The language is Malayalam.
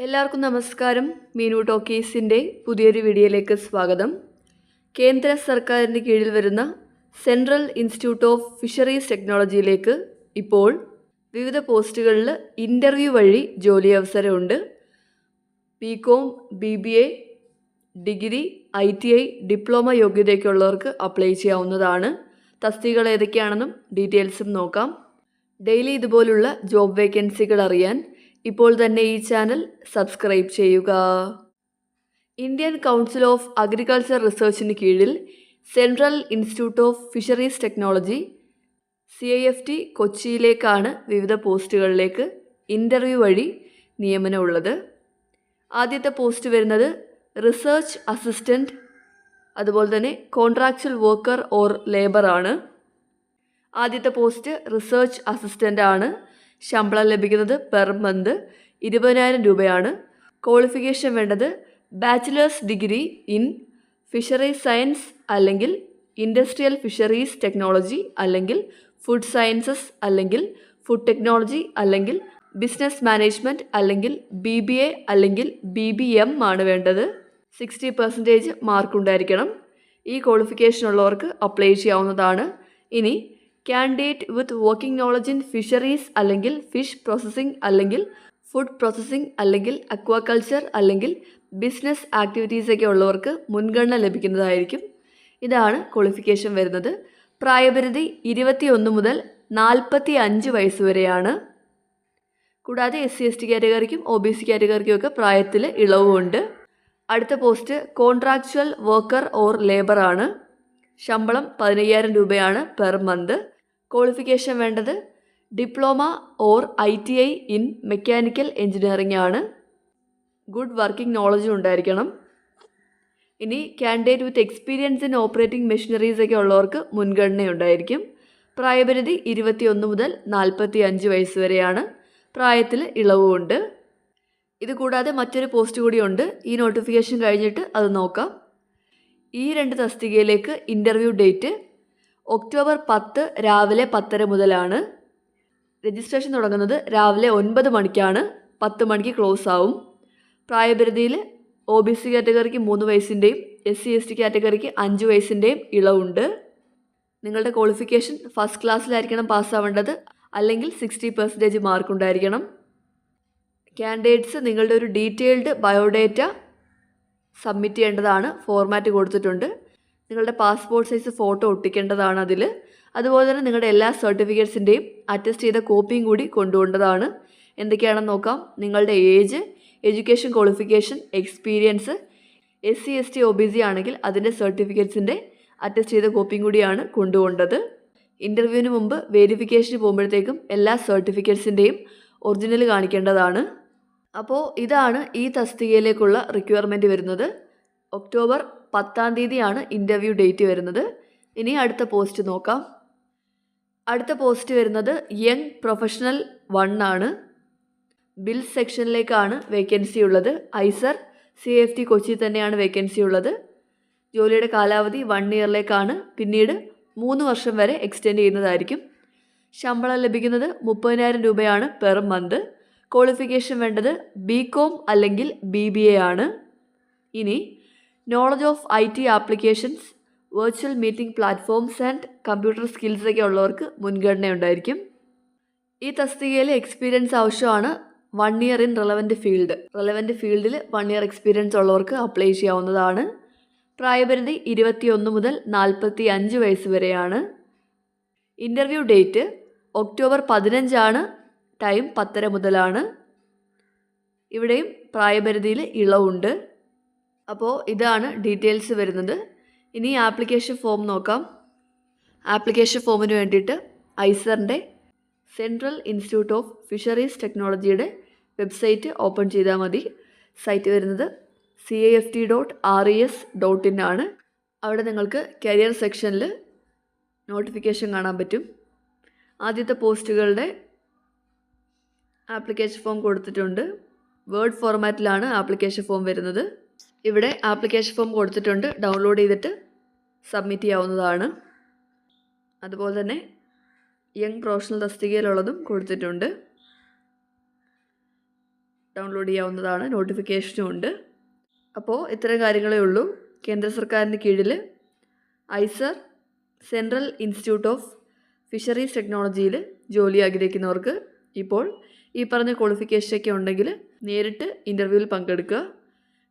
എല്ലാവർക്കും നമസ്കാരം. മീനു ടോക്കീസിന്റെ പുതിയൊരു വീഡിയോയിലേക്ക് സ്വാഗതം. കേന്ദ്ര സർക്കാരിന്റെ കീഴിൽ വരുന്ന സെൻട്രൽ ഇൻസ്റ്റിറ്റ്യൂട്ട് ഓഫ് ഫിഷറീസ് ടെക്നോളജിയിലേക്ക് ഇപ്പോൾ വിവിധ പോസ്റ്റുകളിൽ ഇന്റർവ്യൂ വഴി ജോലി അവസരമുണ്ട്. B com B B A degree I T I diploma യോഗ്യതയ്ക്കുള്ളവർക്ക് apply ചെയ്യാവുന്നതാണ്. തസ്തികൾ ഏതൊക്കെയാണെന്നും ഡീറ്റെയിൽസും നോക്കാം. ഡെയിലി ഇതുപോലുള്ള ജോബ് വേക്കൻസികൾ അറിയാൻ ഇപ്പോൾ തന്നെ ഈ ചാനൽ സബ്സ്ക്രൈബ് ചെയ്യുക. ഇന്ത്യൻ കൗൺസിൽ ഓഫ് അഗ്രികൾച്ചർ റിസർച്ചിന് കീഴിൽ central institute of fisheries technology C I F T കൊച്ചിയിലേക്കാണ് വിവിധ പോസ്റ്റുകളിലേക്ക് ഇന്റർവ്യൂ വഴി നിയമനമുള്ളത് ആദ്യത്തെ പോസ്റ്റ് വരുന്നത് റിസർച്ച് അസിസ്റ്റന്റ് അതുപോലെ തന്നെ കോൺട്രാക്ച്വൽ വർക്കർ ഓർ ലേബർ ആണ്. ആദ്യത്തെ പോസ്റ്റ് റിസർച്ച് അസിസ്റ്റന്റ് ആണ്. ശമ്പളം ലഭിക്കുന്നത് പെർ മന്ത് ഇരുപതിനായിരം രൂപയാണ്. ക്വാളിഫിക്കേഷൻ വേണ്ടത് bachelor's degree in fisheries science അല്ലെങ്കിൽ ഇൻഡസ്ട്രിയൽ ഫിഷറീസ് ടെക്നോളജി അല്ലെങ്കിൽ ഫുഡ് സയൻസസ് അല്ലെങ്കിൽ ഫുഡ് ടെക്നോളജി അല്ലെങ്കിൽ ബിസിനസ് മാനേജ്മെന്റ് അല്ലെങ്കിൽ ബി ബി എ അല്ലെങ്കിൽ ബി ബി എം ആണ് വേണ്ടത്. സിക്സ്റ്റി പെർസെന്റേജ് മാർക്ക് ഉണ്ടായിരിക്കണം ഈ ക്വാളിഫിക്കേഷൻ ഉള്ളവർക്ക് അപ്ലൈ ചെയ്യാവുന്നതാണ്. ഇനി candidate with working knowledge in fisheries അല്ലെങ്കിൽ ഫിഷ് പ്രോസസ്സിംഗ് അല്ലെങ്കിൽ ഫുഡ് പ്രോസസ്സിംഗ് അല്ലെങ്കിൽ അക്വാകൾച്ചർ അല്ലെങ്കിൽ ബിസിനസ് ആക്ടിവിറ്റീസൊക്കെ ഉള്ളവർക്ക് മുൻഗണന ലഭിക്കുന്നതായിരിക്കും. ഇതാണ് ക്വാളിഫിക്കേഷൻ വരുന്നത്. പ്രായപരിധി ഇരുപത്തി ഒന്ന് മുതൽ നാൽപ്പത്തി അഞ്ച് വയസ്സ് വരെയാണ്. കൂടാതെ എസ് സി എസ് ടി കാറ്റഗറിക്കും ഒ ബി സി കാറ്റഗറിക്കും ഒക്കെ പ്രായത്തിൽ ഇളവുമുണ്ട് അടുത്ത post contractual worker or labour ആണ്. ശമ്പളം പതിനയ്യായിരം രൂപയാണ് പെർ മന്ത് ക്വാളിഫിക്കേഷൻ വേണ്ടത് diploma or I T I in mechanical engineering ആണ്. ഗുഡ് വർക്കിംഗ് നോളജും ഉണ്ടായിരിക്കണം. ഇനി candidate with experience in operating machineries ഒക്കെ ഉള്ളവർക്ക് മുൻഗണന ഉണ്ടായിരിക്കും. പ്രായപരിധി ഇരുപത്തിയൊന്ന് മുതൽ നാൽപ്പത്തി അഞ്ച് വയസ്സ് വരെയാണ്. പ്രായത്തിൽ ഇളവുമുണ്ട് ഇത് കൂടാതെ മറ്റൊരു പോസ്റ്റ് കൂടിയുണ്ട് ഈ നോട്ടിഫിക്കേഷൻ കഴിഞ്ഞിട്ട് അത് നോക്കാം. ഈ രണ്ട് തസ്തികയിലേക്ക് ഇന്റർവ്യൂ ഡേറ്റ് ഒക്ടോബർ പത്ത് രാവിലെ പത്തര മുതലാണ്. രജിസ്ട്രേഷൻ തുടങ്ങുന്നത് രാവിലെ ഒൻപത് മണിക്കാണ്. പത്ത് മണിക്ക് ക്ലോസ് ആവും. പ്രായപരിധിയിൽ ഒ ബി സി കാറ്റഗറിക്ക് മൂന്ന് വയസ്സിന്റെയും എസ് സി എസ് ടി കാറ്റഗറിക്ക് അഞ്ച് വയസ്സിന്റെയും ഇളവുണ്ട്. നിങ്ങളുടെ ക്വാളിഫിക്കേഷൻ ഫസ്റ്റ് ക്ലാസ്സിലായിരിക്കണം പാസ്സാവേണ്ടത്. അല്ലെങ്കിൽ സിക്സ്റ്റി പെർസെന്റേജ് മാർക്ക് ഉണ്ടായിരിക്കണം. കാൻഡിഡേറ്റ്സ് നിങ്ങളുടെ ഒരു ഡീറ്റെയിൽഡ് ബയോഡേറ്റ സബ്മിറ്റ് ചെയ്യേണ്ടതാണ്. ഫോർമാറ്റ് കൊടുത്തിട്ടുണ്ട്. നിങ്ങളുടെ പാസ്പോർട്ട് സൈസ് ഫോട്ടോ ഒട്ടിക്കേണ്ടതാണ് അതിൽ അതുപോലെ തന്നെ നിങ്ങളുടെ എല്ലാ സർട്ടിഫിക്കറ്റ്സിന്റെയും അറ്റസ്റ്റ് ചെയ്ത കോപ്പിയും കൂടി കൊണ്ടുപോകേണ്ടതാണ്. എന്തൊക്കെയാണെന്ന് നോക്കാം. നിങ്ങളുടെ age education qualification experience S C S T O B C ആണെങ്കിൽ അതിന്റെ സർട്ടിഫിക്കറ്റ്സിന്റെ അറ്റസ്റ്റ് ചെയ്ത കോപ്പിയും കൂടിയാണ് കൊണ്ടുപോകേണ്ടത്. ഇന്റർവ്യൂവിന് മുമ്പ് വെരിഫിക്കേഷന് പോകുമ്പോഴത്തേക്കും എല്ലാ സർട്ടിഫിക്കറ്റ്സിന്റെയും ഒറിജിനൽ കാണിക്കേണ്ടതാണ്. അപ്പോൾ ഇതാണ് ഈ തസ്തികയിലേക്കുള്ള റിക്വയർമെന്റ് വരുന്നത്. ഒക്ടോബർ പത്താം തീയതിയാണ് ഇന്റർവ്യൂ ഡേറ്റ് വരുന്നത്. ഇനി അടുത്ത പോസ്റ്റ് നോക്കാം. അടുത്ത പോസ്റ്റ് വരുന്നത് യങ് പ്രൊഫഷണൽ വൺ ആണ്. ബിൽ സെക്ഷനിലേക്കാണ് വേക്കൻസി ഉള്ളത്. ICAR C F T Kochi തന്നെയാണ് വേക്കൻസി ഉള്ളത്. ജോലിയുടെ കാലാവധി വൺ ഇയറിലേക്കാണ് പിന്നീട് മൂന്ന് വർഷം വരെ എക്സ്റ്റെൻഡ് ചെയ്യുന്നതായിരിക്കും. ശമ്പളം ലഭിക്കുന്നത് മുപ്പതിനായിരം രൂപയാണ് പെർ മന്ത് ക്വാളിഫിക്കേഷൻ വേണ്ടത് ബി കോം അല്ലെങ്കിൽ ബി ബി എ ആണ്. ഇനി knowledge of I T applications virtual meeting platforms and computer skills ഒക്കെ ഉള്ളവർക്ക് മുൻഗണന ഉണ്ടായിരിക്കും. ഈ തസ്തികയിൽ എക്സ്പീരിയൻസ് ആവശ്യമാണ്. One year in relevant field relevant ഫീൽഡിൽ വൺ ഇയർ എക്സ്പീരിയൻസ് ഉള്ളവർക്ക് അപ്ലൈ ചെയ്യാവുന്നതാണ്. പ്രായപരിധി ഇരുപത്തിയൊന്ന് മുതൽ നാൽപ്പത്തി അഞ്ച് വയസ്സ് വരെയാണ്. ഇന്റർവ്യൂ ഡേറ്റ് ഒക്ടോബർ പതിനഞ്ചാണ് ടൈം പത്തര മുതലാണ്. ഇവിടെയും പ്രായപരിധിയിൽ ഇളവുണ്ട്. അപ്പോൾ ഇതാണ് ഡീറ്റെയിൽസ് വരുന്നത്. ഇനി ആപ്ലിക്കേഷൻ ഫോം നോക്കാം. ആപ്ലിക്കേഷൻ ഫോമിന് വേണ്ടിയിട്ട് ഐസറിന്റെ സെൻട്രൽ ഇൻസ്റ്റിറ്റ്യൂട്ട് ഓഫ് ഫിഷറീസ് ടെക്നോളജിയുടെ വെബ്സൈറ്റ് ഓപ്പൺ ചെയ്താൽ മതി. സൈറ്റ് വരുന്നത് C I F T dot R E S dot in ആണ്. അവിടെ നിങ്ങൾക്ക് കരിയർ സെക്ഷനിൽ നോട്ടിഫിക്കേഷൻ കാണാൻ പറ്റും. ആദ്യത്തെ പോസ്റ്റുകളുടെ ആപ്ലിക്കേഷൻ ഫോം കൊടുത്തിട്ടുണ്ട്. വേർഡ് ഫോർമാറ്റിലാണ് ആപ്ലിക്കേഷൻ ഫോം വരുന്നത്. ഇവിടെ ആപ്ലിക്കേഷൻ ഫോം കൊടുത്തിട്ടുണ്ട്. ഡൗൺലോഡ് ചെയ്തിട്ട് സബ്മിറ്റ് ചെയ്യാവുന്നതാണ്. അതുപോലെ തന്നെ യങ് പ്രൊഫഷണൽ തസ്തികയിലുള്ളതും കൊടുത്തിട്ടുണ്ട്. ഡൗൺലോഡ് ചെയ്യാവുന്നതാണ്. നോട്ടിഫിക്കേഷനും ഉണ്ട്. അപ്പോൾ ഇത്തരം കാര്യങ്ങളേ ഉള്ളൂ. കേന്ദ്ര സർക്കാരിന് കീഴിൽ ICAR central institute of fisheries ടെക്നോളജിയിൽ ജോലി ആഗ്രഹിക്കുന്നവർക്ക് ഇപ്പോൾ ഈ പറഞ്ഞ ക്വാളിഫിക്കേഷനൊക്കെ ഉണ്ടെങ്കിൽ നേരിട്ട് ഇന്റർവ്യൂവിൽ പങ്കെടുക്കുക.